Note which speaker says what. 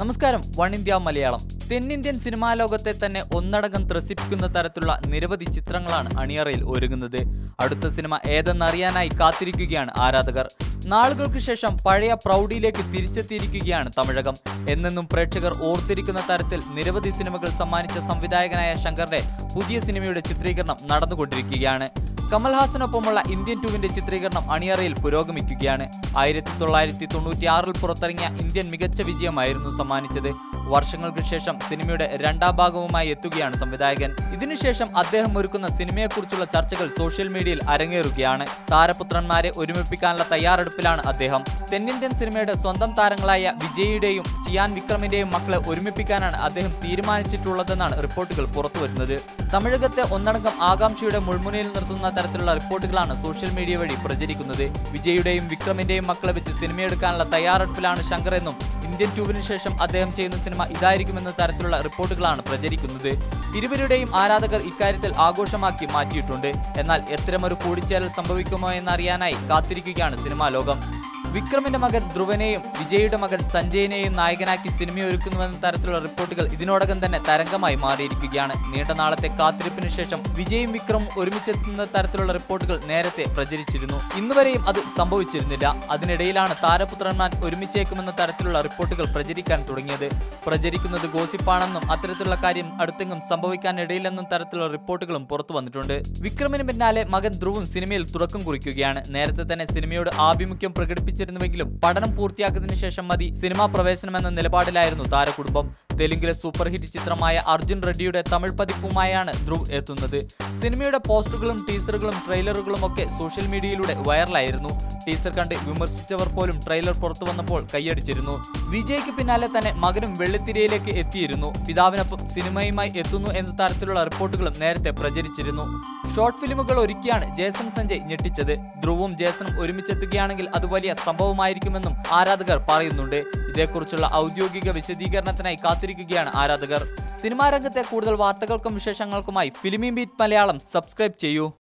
Speaker 1: നമസ്കാരം one India Malayalam. തെന്നിന്ത്യൻ cinema ലോകത്തെ തന്നെ ഒന്നടങ്കം ത്രസിപ്പിക്കുന്ന തരത്തിലുള്ള നിരവധി ചിത്രങ്ങളാണ് അണിയറയിൽ ഒരുങ്ങുന്നത്. അടുത്ത സിനിമ ഏതെന്നറിയാനായി കാത്തിരിക്കുകയാണ് ആരാധകർ. നാളുകൾക്ക് ശേഷം പഴയ പ്രൗഢിയിലേക്ക് തിരിച്ചെത്തിയിരിക്കുകയാണ് തമിഴകം. എന്നെന്നും പ്രേക്ഷകർ ഓർത്തിരിക്കുന്ന തരത്തിൽ നിരവധി സിനിമകൾ സമ്മാനിച്ച സംവിധായകനായ ശങ്കറിന്റെ പുതിയ സിനിമയുടെ ചിത്രീകരണം നടന്നുകൊണ്ടിരിക്കുകയാണ്. കമൽഹാസനൊപ്പമുള്ള ഇന്ത്യൻ ടൂവിന്റെ ചിത്രീകരണം അണിയറയിൽ പുരോഗമിക്കുകയാണ്. ആയിരത്തി തൊള്ളായിരത്തി തൊണ്ണൂറ്റിയാറിൽ പുറത്തിറങ്ങിയ ഇന്ത്യൻ മികച്ച വിജയമായിരുന്നു സമ്മാനിച്ചത്. വർഷങ്ങൾക്ക് ശേഷം സിനിമയുടെ രണ്ടാം ഭാഗവുമായി എത്തുകയാണ് സംവിധായകൻ. ഇതിനുശേഷം അദ്ദേഹം ഒരുക്കുന്ന സിനിമയെക്കുറിച്ചുള്ള ചർച്ചകൾ സോഷ്യൽ മീഡിയയിൽ അരങ്ങേറുകയാണ്. താരപുത്രന്മാരെ ഒരുമിപ്പിക്കാനുള്ള തയ്യാറെടുപ്പിലാണ് അദ്ദേഹം. തെന്നിന്ത്യൻ സിനിമയുടെ സ്വന്തം താരങ്ങളായ വിജയിയുടെയും ചിയാൻ വിക്രമിന്റെയും മക്കളെ ഒരുമിപ്പിക്കാനാണ് അദ്ദേഹം തീരുമാനിച്ചിട്ടുള്ളതെന്നാണ് റിപ്പോർട്ടുകൾ പുറത്തുവരുന്നത്. തമിഴകത്തെ ഒന്നടങ്കം ആകാംക്ഷയുടെ മുൾമുനയിൽ നിർത്തുന്ന തരത്തിലുള്ള റിപ്പോർട്ടുകളാണ് സോഷ്യൽ മീഡിയ വഴി പ്രചരിക്കുന്നത്. വിജയുടെയും വിക്രമിന്റെയും മക്കളെ വെച്ച് സിനിമയെടുക്കാനുള്ള തയ്യാറെടുപ്പിലാണ് ശങ്കർ എന്നും ഇന്ത്യൻ ട്യൂബിന് ശേഷം അദ്ദേഹം ചെയ്യുന്ന സിനിമ ഇതായിരിക്കുമെന്ന തരത്തിലുള്ള റിപ്പോർട്ടുകളാണ് പ്രചരിക്കുന്നത്. ഇരുവരുടെയും ആരാധകർ ഇക്കാര്യത്തിൽ ആഘോഷമാക്കി മാറ്റിയിട്ടുണ്ട്. എന്നാൽ എത്തരമൊരു കൂടിച്ചേരൽ സംഭവിക്കുമോ എന്നറിയാനായി കാത്തിരിക്കുകയാണ് സിനിമാ ലോകം. വിക്രമിന്റെ മകൻ ധ്രുവനെയും വിജയുടെ മകൻ സഞ്ജയിനെയും നായകനാക്കി സിനിമയൊരുക്കുന്നുവെന്ന തരത്തിലുള്ള റിപ്പോർട്ടുകൾ ഇതിനോടകം തന്നെ തരംഗമായി മാറിയിരിക്കുകയാണ്. നീണ്ട നാളത്തെ കാത്തിരിപ്പിന് ശേഷം വിജയും വിക്രമും ഒരുമിച്ചെത്തുന്ന തരത്തിലുള്ള റിപ്പോർട്ടുകൾ നേരത്തെ പ്രചരിച്ചിരുന്നു. ഇന്നുവരെയും അത് സംഭവിച്ചിരുന്നില്ല. അതിനിടയിലാണ് താരപുത്രന്മാർ ഒരുമിച്ചേക്കുമെന്ന തരത്തിലുള്ള റിപ്പോർട്ടുകൾ പ്രചരിക്കാൻ തുടങ്ങിയത്. പ്രചരിക്കുന്നത് ഗോസിപ്പാണെന്നും അത്തരത്തിലുള്ള കാര്യം അടുത്തെങ്ങും സംഭവിക്കാനിടയില്ലെന്നും തരത്തിലുള്ള റിപ്പോർട്ടുകളും പുറത്തു വന്നിട്ടുണ്ട്. വിക്രമിന് പിന്നാലെ മകൻ ധ്രുവും സിനിമയിൽ തുടക്കം കുറിക്കുകയാണ്. നേരത്തെ തന്നെ സിനിമയോട് ആഭിമുഖ്യം പ്രകടിപ്പിച്ചിരുന്നുവെങ്കിലും പഠനം പൂർത്തിയാക്കിയതിനു ശേഷം മതി സിനിമാ പ്രവേശനം എന്ന നിലപാടിലായിരുന്നു താരകുടുംബം. തെലുങ്കിലെ സൂപ്പർ ഹിറ്റ് ചിത്രമായ അർജുൻ റെഡ്ഡിയുടെ തമിഴ് പതിപ്പുമായാണ് ധ്രുവ് എത്തുന്നത്. സിനിമയുടെ പോസ്റ്ററുകളും ടീസറുകളും ട്രെയിലറുകളും ഒക്കെ സോഷ്യൽ മീഡിയയിലൂടെ വൈറലായിരുന്നു. ടീസർ കണ്ട് വിമർശിച്ചവർ പോലും ട്രെയിലർ പുറത്തു വന്നപ്പോൾ കൈയടിച്ചിരുന്നു. വിജയ്ക്ക് പിന്നാലെ തന്നെ മകനും വെള്ളിത്തിരയിലേക്ക് എത്തിയിരുന്നു. പിതാവിനൊപ്പം സിനിമയുമായി എത്തുന്നു എന്ന തരത്തിലുള്ള റിപ്പോർട്ടുകളും നേരത്തെ പ്രചരിച്ചിരുന്നു. ഷോർട്ട് ഫിലിമുകൾ ഒരുക്കിയാണ് ജേസൺ സഞ്ജയ് ഞെട്ടിച്ചത്. ധ്രുവും ജേസണും ഒരുമിച്ചെത്തുകയാണെങ്കിൽ അത് വലിയ സംഭവമായിരിക്കുമെന്നും ആരാധകർ പറയുന്നുണ്ട്. ഇതേക്കുറിച്ചുള്ള ഔദ്യോഗിക വിശദീകരണത്തിനായി കാത്തിരിക്കുകയാണ് ആരാധകർ. സിനിമാരംഗത്തെ കൂടുതൽ വാർത്തകൾക്കും വിശേഷങ്ങൾക്കുമായി ഫിലിമി ബീറ്റ് മലയാളം. സബ്സ്ക്രൈബ് ചെയ്യൂ.